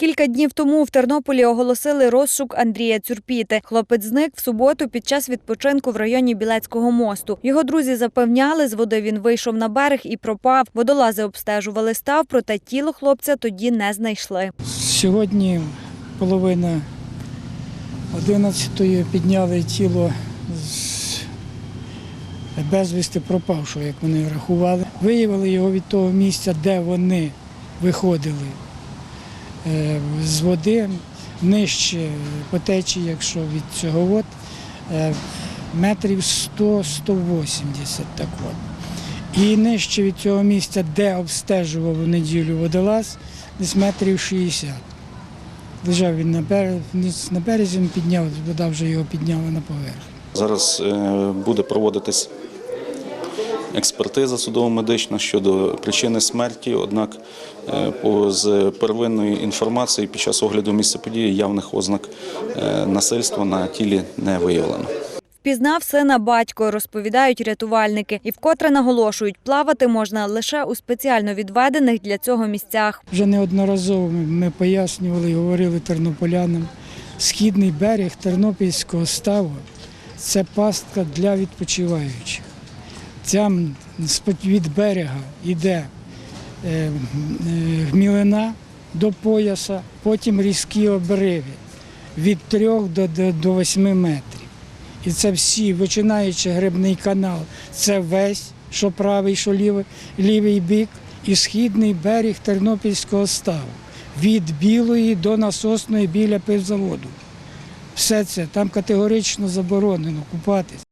Кілька днів тому в Тернополі оголосили розшук Андрія Цюрпіти. Хлопець зник в суботу під час відпочинку в районі Білецького мосту. Його друзі запевняли, з води він вийшов на берег і пропав. Водолази обстежували став, проте тіло хлопця тоді не знайшли. Сьогодні половина 11-ї підняли тіло з безвісти пропавшого, як вони рахували. Виявили його від того місця, де вони виходили з води, нижче по течії, якщо від цього вод, е, метрів 100-180 так от. І нижче від цього місця, де обстежував в неділю водолаз, десь метрів 60. Лежав він на березі, на березі він підняв, вода вже його підняла на поверхню. Зараз е, буде проводитись експертиза судово-медична щодо причини смерті. Однак е, з первинної інформації під час огляду місця події явних ознак е, насильства на тілі не виявлено. Впізнав сина батько, розповідають рятувальники, і вкотре наголошують, плавати можна лише у спеціально відведених для цього місцях. Вже неодноразово ми- ми пояснювали і говорили тернополянам. Східний берег Тернопільського ставу це пастка для відпочиваючих. Там від берега йде е, е, гмілина до пояса, потім різкі обриви від 3 до, до, до 8 метрів. І це всі, починаючи грибний канал, це весь, що правий, що лівий, лівий бік, і східний берег Тернопільського ставу. Від білої до насосної біля пивзаводу. Все це там категорично заборонено купатись.